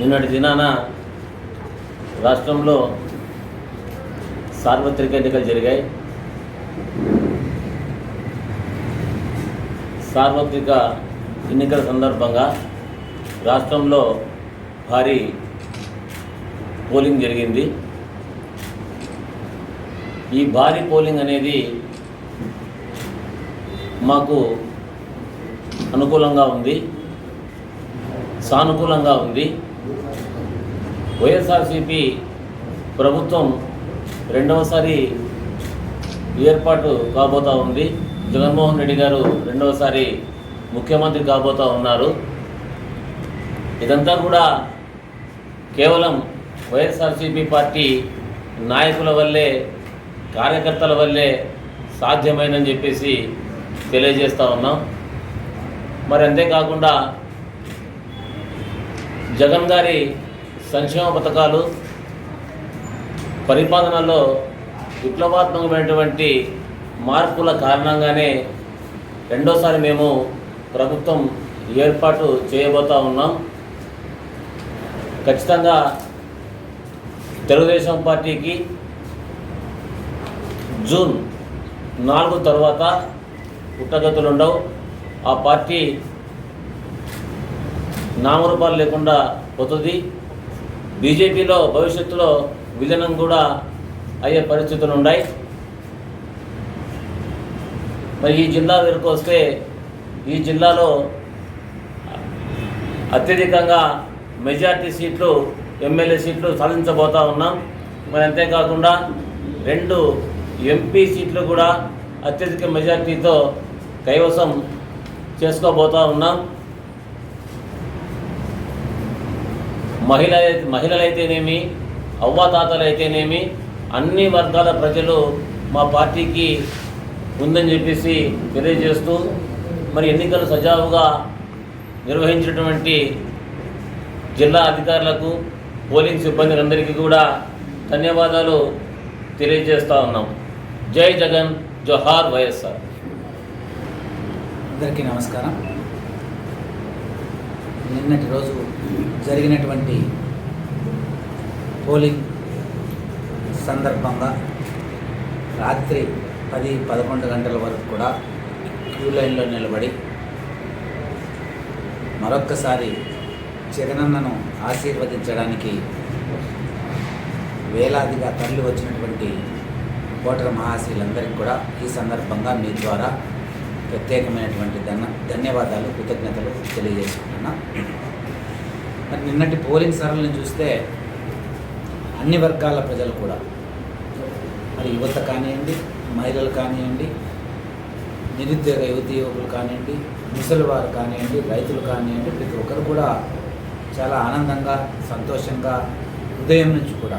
నిన్నటి దినాన రాష్ట్రంలో సార్వత్రిక ఎన్నికలు జరిగాయి. సార్వత్రిక ఎన్నికల సందర్భంగా రాష్ట్రంలో భారీ పోలింగ్ జరిగింది. ఈ భారీ పోలింగ్ అనేది మాకు అనుకూలంగా ఉంది సానుకూలంగా ఉంది. వైఎస్ఆర్సిపి ప్రభుత్వం రెండవసారి ఏర్పాటు కాబోతూ ఉంది. జగన్మోహన్ రెడ్డి గారు రెండవసారి ముఖ్యమంత్రి కాబోతూ ఉన్నారు. ఇదంతా కూడా కేవలం వైఎస్ఆర్సీపీ పార్టీ నాయకుల వల్లే కార్యకర్తల వల్లే సాధ్యమైనని చెప్పేసి తెలియజేస్తూ ఉన్నాం. మరి అంతేకాకుండా జగన్ గారి సంక్షేమ పథకాలు పరిపాలనలో విప్లవాత్మకమైనటువంటి మార్పుల కారణంగానే రెండోసారి మేము ప్రభుత్వం ఏర్పాటు చేయబోతా ఉన్నాం. ఖచ్చితంగా తెలుగుదేశం పార్టీకి జూన్ నాలుగు తర్వాత పుట్టగతులు ఉండవు. ఆ పార్టీ నామరూపాలు లేకుండా పోతుంది. బీజేపీలో భవిష్యత్తులో విలీనం కూడా అయ్యే పరిస్థితులు ఉన్నాయి. మరి ఈ జిల్లా వరకు వస్తే ఈ జిల్లాలో అత్యధికంగా మెజార్టీ సీట్లు ఎమ్మెల్యే సీట్లు సాధించబోతా ఉన్నాం. మరి అంతేకాకుండా రెండు ఎంపీ సీట్లు కూడా అత్యధిక మెజార్టీతో కైవసం చేసుకోబోతా ఉన్నాం. మహిళ మహిళలైతేనేమి అవ్వాతాతలైతేనేమి అన్ని వర్గాల ప్రజలు మా పార్టీకి ఉందని చెప్పేసి తెలియజేస్తూ మరి ఎన్నికలు సజావుగా నిర్వహించినటువంటి జిల్లా అధికారులకు పోలింగ్ సిబ్బందిలందరికీ కూడా ధన్యవాదాలు తెలియజేస్తా ఉన్నాం. జై జగన్ జోహార్ వైఎస్ఆర్. అందరికీ నమస్కారం. నిన్నటి రోజు జరిగినటువంటి పోలింగ్ సందర్భంగా రాత్రి పది పదకొండు గంటల వరకు కూడా క్యూ లైన్లో నిలబడి మరొక్కసారి జగనన్నను ఆశీర్వదించడానికి వేలాదిగా తరలి వచ్చినటువంటి ఓటర్ మహాశీలందరికీ కూడా ఈ సందర్భంగా మీ ద్వారా ప్రత్యేకమైనటువంటి ధన ధన్యవాదాలు కృతజ్ఞతలు తెలియజేసుకుంటున్నా. మరి నిన్నటి పోలింగ్ సరళిని చూస్తే అన్ని వర్గాల ప్రజలు కూడా మరి యువత కానివ్వండి మహిళలు కానివ్వండి నిరుద్యోగ యువతి యువకులు కానివ్వండి ముసలివారు కానివ్వండి రైతులు కానివ్వండి ప్రతి ఒక్కరు కూడా చాలా ఆనందంగా సంతోషంగా ఉదయం నుంచి కూడా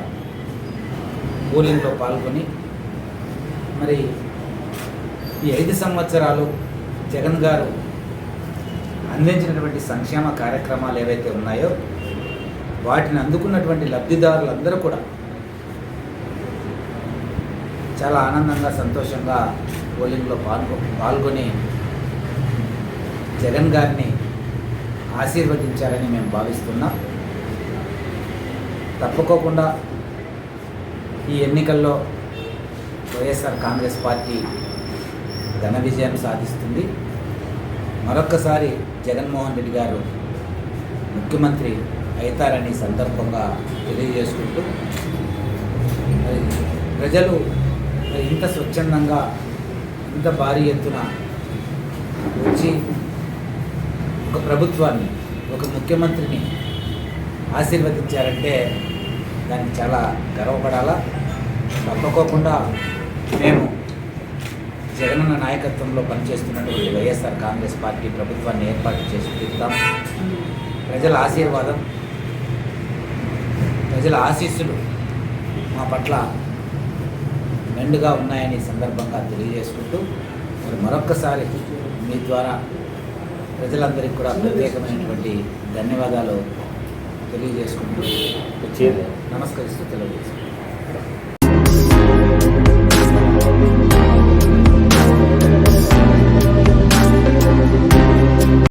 పోలింగ్లో పాల్గొని మరి ఈ ఐదు సంవత్సరాలు జగన్ గారు అందించినటువంటి సంక్షేమ కార్యక్రమాలు ఏవైతే ఉన్నాయో వాటిని అందుకున్నటువంటి లబ్ధిదారులందరూ కూడా చాలా ఆనందంగా సంతోషంగా పోలింగ్లో పాల్గొ పాల్గొని జగన్ గారిని ఆశీర్వదించారని మేము భావిస్తున్నాం. తప్పుకోకుండా ఈ ఎన్నికల్లో వైఎస్ఆర్ కాంగ్రెస్ పార్టీ ఘన విజయం సాధిస్తుంది. మరొక్కసారి జగన్మోహన్ రెడ్డి గారు ముఖ్యమంత్రి అవుతారని సందర్భంగా తెలియజేసుకుంటూ ప్రజలు ఇంత స్వచ్ఛందంగా ఇంత భారీ ఎత్తున వచ్చి ఒక ప్రభుత్వాన్ని ఒక ముఖ్యమంత్రిని ఆశీర్వదించారంటే దానికి చాలా గర్వపడాలా? తప్పకోకుండా మేము జగనన్న నాయకత్వంలో పనిచేస్తున్నటువంటి వైఎస్ఆర్ కాంగ్రెస్ పార్టీ ప్రభుత్వాన్ని ఏర్పాటు చేసి తీద్దాం ప్రజల ఆశీర్వాదం ప్రజల ఆశీస్సులు మా పట్ల మెండుగా ఉన్నాయని సందర్భంగా తెలియజేసుకుంటూ మరి మరొక్కసారి మీ ద్వారా ప్రజలందరికీ కూడా ప్రత్యేకమైనటువంటి ధన్యవాదాలు తెలియజేసుకుంటూ నమస్కరిస్తూ తెలియజేసుకుంటాం